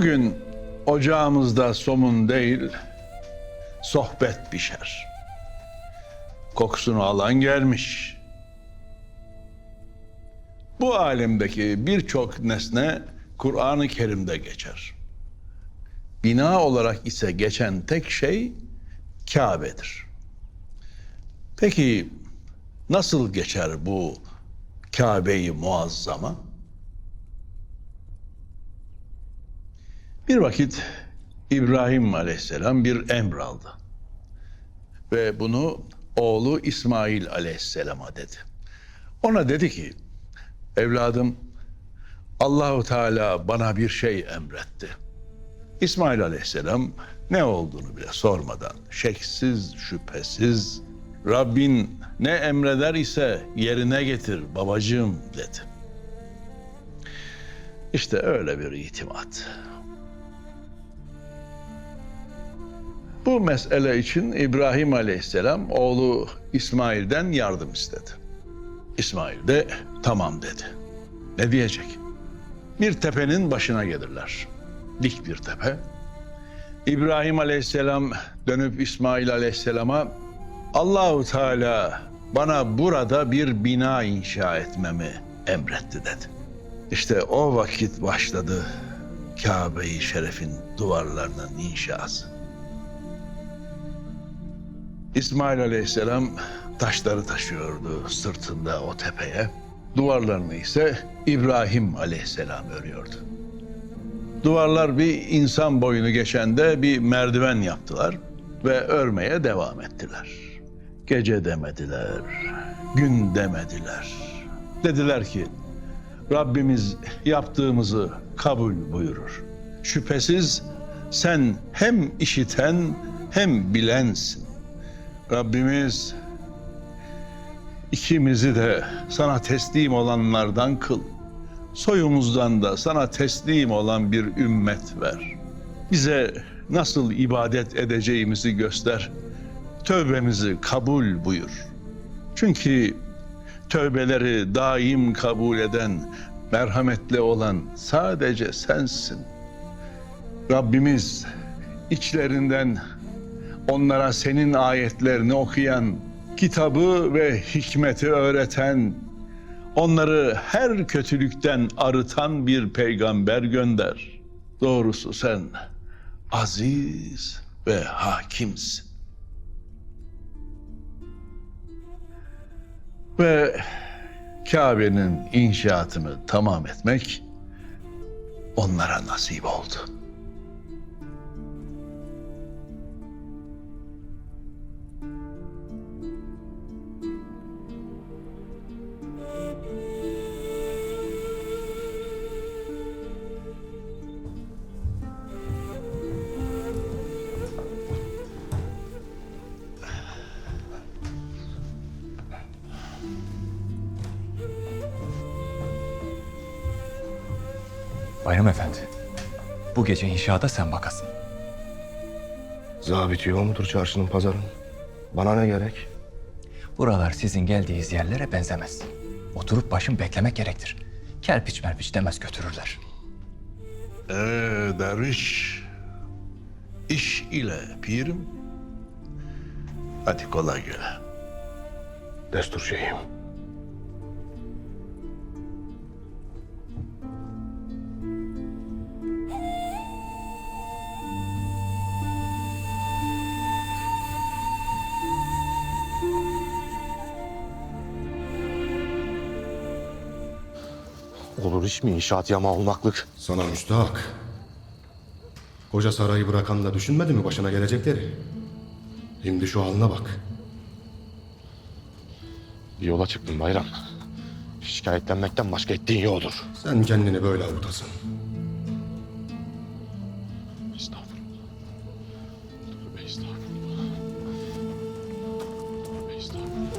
Bugün ocağımızda somun değil, sohbet pişer. Kokusunu alan gelmiş. Bu alemdeki birçok nesne Kur'an-ı Kerim'de geçer. Bina olarak ise geçen tek şey Kabe'dir. Peki nasıl geçer bu Kabe-i Muazzama? Bir vakit İbrahim Aleyhisselam bir emr aldı. Ve bunu oğlu İsmail Aleyhisselam'a dedi. Ona dedi ki, evladım Allahu Teala bana bir şey emretti. İsmail Aleyhisselam ne olduğunu bile sormadan şeksiz şüphesiz Rabbin ne emreder ise yerine getir babacığım dedi. İşte öyle bir itimat. Bu mesele için İbrahim Aleyhisselam oğlu İsmail'den yardım istedi. İsmail de tamam dedi. Ne diyecek? Bir tepenin başına gelirler. Dik bir tepe. İbrahim Aleyhisselam dönüp İsmail Aleyhisselam'a Allahu Teala bana burada bir bina inşa etmemi emretti dedi. İşte o vakit başladı Kabe-i Şeref'in duvarlarının inşası. İsmail Aleyhisselam taşları taşıyordu sırtında o tepeye. Duvarlarını ise İbrahim Aleyhisselam örüyordu. Duvarlar bir insan boyunu geçende bir merdiven yaptılar ve örmeye devam ettiler. Gece demediler, gün demediler. Dediler ki Rabbimiz yaptığımızı kabul buyurur. Şüphesiz sen hem işiten hem bilensin. Rabbimiz ikimizi de sana teslim olanlardan kıl. Soyumuzdan da sana teslim olan bir ümmet ver. Bize nasıl ibadet edeceğimizi göster. Tövbemizi kabul buyur. Çünkü tövbeleri daim kabul eden, merhametli olan sadece sensin. Rabbimiz içlerinden onlara senin ayetlerini okuyan, kitabı ve hikmeti öğreten, onları her kötülükten arıtan bir peygamber gönder. Doğrusu sen aziz ve hakimsin. Ve Kabe'nin inşaatını tamam etmek onlara nasip oldu. Bayram Efendi, bu gece inşaata sen bakasın. Zabit yok mudur çarşının pazarın? Bana ne gerek? Buralar sizin geldiğiniz yerlere benzemez. Oturup başın beklemek gerektir. Kerpiç merpiç demez götürürler. Ee, derviş, iş ile pirim. Hadi kolay gele. Destur şeyim. Olur iş mi inşaat yama olmaklık? Sana müstahak. Koca sarayı bırakan da düşünmedi mi başına gelecekleri? Şimdi şu haline bak. Bir yola çıktın bayram. Şikayetlenmekten başka ettiğin yoktur. Sen kendini böyle avutasın.